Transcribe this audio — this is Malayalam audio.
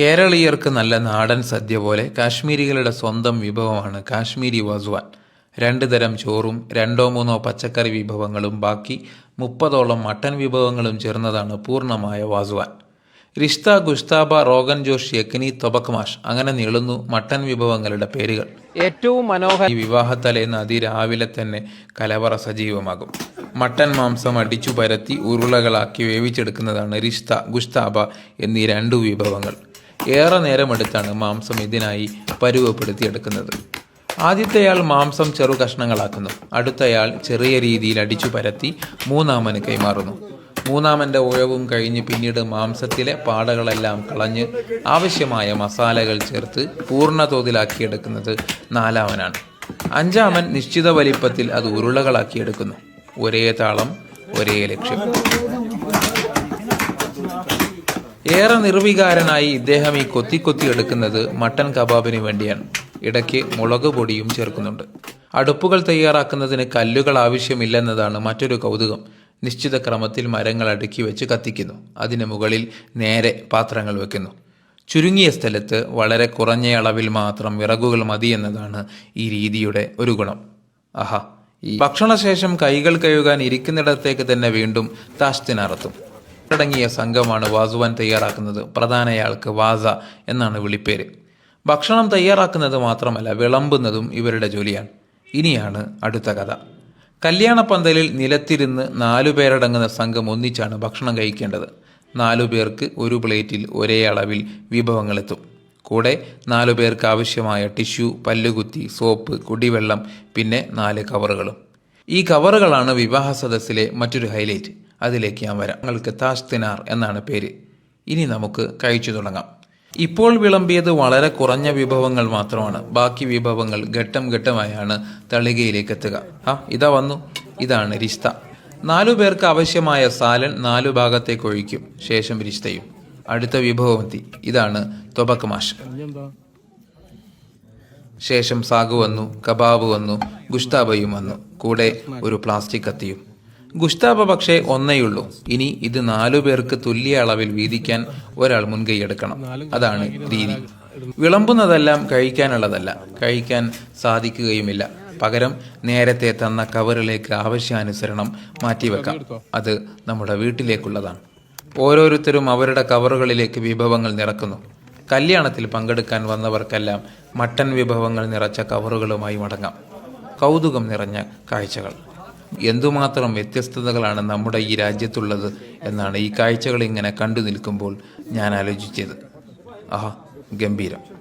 കേരളീയർക്ക് നല്ല നാടൻ സദ്യ പോലെ കാശ്മീരികളുടെ സ്വന്തം വിഭവമാണ് കാശ്മീരി വസ്വാൻ. രണ്ട് തരം ചോറും രണ്ടോ മൂന്നോ പച്ചക്കറി വിഭവങ്ങളും ബാക്കി മുപ്പതോളം മട്ടൻ വിഭവങ്ങളും ചേർന്നതാണ് പൂർണമായ വാസ്വാൻ. റിഷ്ത ഗുസ്താബ റോഗൻ ജോഷ് യക്നി തൊബക്മാഷ് അങ്ങനെ നീളുന്നു മട്ടൻ വിഭവങ്ങളുടെ പേരുകൾ. ഏറ്റവും മനോഹര ഈ വിവാഹത്തലേന്ന് അതിരാവിലെ തന്നെ കലവറ സജീവമാകും. മട്ടൻ മാംസം അടിച്ചു പരത്തി ഉരുളകളാക്കി വേവിച്ചെടുക്കുന്നതാണ് റിഷ്ത ഗുസ്താബ എന്നീ രണ്ടു വിഭവങ്ങൾ. ഏറെ നേരമെടുത്താണ് മാംസം ഇതിനായി പരുവപ്പെടുത്തിയെടുക്കുന്നത്. ആദ്യത്തെയാൾ മാംസം ചെറു കഷ്ണങ്ങളാക്കുന്നു. അടുത്തയാൾ ചെറിയ രീതിയിൽ അടിച്ചു പരത്തി മൂന്നാമന് കൈമാറുന്നു. മൂന്നാമന്റെ ഉഴവും കഴിഞ്ഞ് പിന്നീട് മാംസത്തിലെ പാടകളെല്ലാം കളഞ്ഞ് ആവശ്യമായ മസാലകൾ ചേർത്ത് പൂർണ തോതിലാക്കിയെടുക്കുന്നത് നാലാമനാണ്. അഞ്ചാമൻ നിശ്ചിത വലിപ്പത്തിൽ അത് ഉരുളകളാക്കിയെടുക്കുന്നു. ഒരേ താളം ഒരേ ലക്ഷ്യം. ഏറെ നിർവികാരനായി ഇദ്ദേഹം ഈ കൊത്തി കൊത്തി എടുക്കുന്നത് മട്ടൻ കബാബിന് വേണ്ടിയാണ്. ഇടയ്ക്ക് മുളക് പൊടിയും ചേർക്കുന്നുണ്ട്. അടുപ്പുകൾ തയ്യാറാക്കുന്നതിന് കല്ലുകൾ ആവശ്യമില്ലെന്നതാണ് മറ്റൊരു കൗതുകം. നിശ്ചിത ക്രമത്തിൽ മരങ്ങൾ അടുക്കി വെച്ച് കത്തിക്കുന്നു. അതിന് മുകളിൽ നേരെ പാത്രങ്ങൾ വെക്കുന്നു. ചുരുങ്ങിയ സ്ഥലത്ത് വളരെ കുറഞ്ഞ അളവിൽ മാത്രം വിറകുകൾ മതി എന്നതാണ് ഈ രീതിയുടെ ഒരു ഗുണം. ആഹാ. ഭക്ഷണശേഷം കൈകൾ കഴുകാൻ ഇരിക്കുന്നിടത്തേക്ക് തന്നെ വീണ്ടും താഷ്തിനറത്തും അടങ്ങിയ സംഘമാണ് വാസുവാൻ തയ്യാറാക്കുന്നത്. പ്രധാനയാൾക്ക് വാസ എന്നാണ് വിളിപ്പേര്. ഭക്ഷണം തയ്യാറാക്കുന്നത് മാത്രമല്ല വിളമ്പുന്നതും ഇവരുടെ ജോലിയാണ്. ഇനിയാണ് അടുത്ത കഥ. കല്യാണപ്പന്തലിൽ നിലത്തിരുന്ന് നാലു പേരടങ്ങുന്ന സംഘം ഒന്നിച്ചാണ് ഭക്ഷണം കഴിക്കേണ്ടത്. നാലു പേർക്ക് ഒരു പ്ലേറ്റിൽ ഒരേ അളവിൽ വിഭവങ്ങളെത്തും. കൂടെ നാലു പേർക്ക് ആവശ്യമായ ടിഷ്യൂ പല്ലുകുത്തി സോപ്പ് കുടിവെള്ളം പിന്നെ നാല് കവറുകളും. ഈ കവറുകളാണ് വിവാഹ സദസ്സിലെ മറ്റൊരു ഹൈലൈറ്റ്. അതിലേക്ക് ഞാൻ വരാം. നിങ്ങൾക്ക് താസ്തിനാർ എന്നാണ് പേര്. ഇനി നമുക്ക് കഴിച്ചു തുടങ്ങാം. ഇപ്പോൾ വിളമ്പിയത് വളരെ കുറഞ്ഞ വിഭവങ്ങൾ മാത്രമാണ്. ബാക്കി വിഭവങ്ങൾ ഘട്ടം ഘട്ടമായാണ് തളികയിലേക്ക് എത്തുക. ആ ഇതാ വന്നു. ഇതാണ് രിസ്ത. നാലു പേർക്ക് ആവശ്യമായ സാലൻ നാലു ഭാഗത്തേക്ക് ഒഴിക്കും. ശേഷം റിഷ്തയും അടുത്ത വിഭവമെത്തി. ഇതാണ് തൊബക്ക് മാഷ്. ശേഷം സാഗു വന്നു കബാബ് വന്നു ഗുസ്താബയും വന്നു. കൂടെ ഒരു പ്ലാസ്റ്റിക് കത്തിയും. ഗുസ്താബ പക്ഷേ ഒന്നേയുള്ളൂ ഇനി ഇത് നാലു പേർക്ക് തുല്യ അളവിൽ വീതിക്കാൻ ഒരാൾ മുൻകൈ എടുക്കണം. അതാണ് രീതി. വിളമ്പുന്നതെല്ലാം കഴിക്കാനുള്ളതല്ല. കഴിക്കാൻ സാധിക്കുകയുമില്ല. പകരം നേരത്തെ തന്ന കവറിലേക്ക് ആവശ്യാനുസരണം മാറ്റിവെക്കാം. അത് നമ്മുടെ വീട്ടിലേക്കുള്ളതാണ്. ഓരോരുത്തരും അവരുടെ കവറുകളിലേക്ക് വിഭവങ്ങൾ നിറക്കുന്നു. കല്യാണത്തിൽ പങ്കെടുക്കാൻ വന്നവർക്കെല്ലാം മട്ടൻ വിഭവങ്ങൾ നിറച്ച കവറുകളുമായി മടങ്ങാം. കൗതുകം നിറഞ്ഞ കാഴ്ചകൾ. എന്തുമാത്രം വ്യത്യസ്തതകളാണ് നമ്മുടെ ഈ രാജ്യത്തുള്ളത് എന്നാണ് ഈ കാഴ്ചകൾ ഇങ്ങനെ കണ്ടു നിൽക്കുമ്പോൾ ഞാൻ ആലോചിച്ചത്. ആഹാ ഗംഭീരം.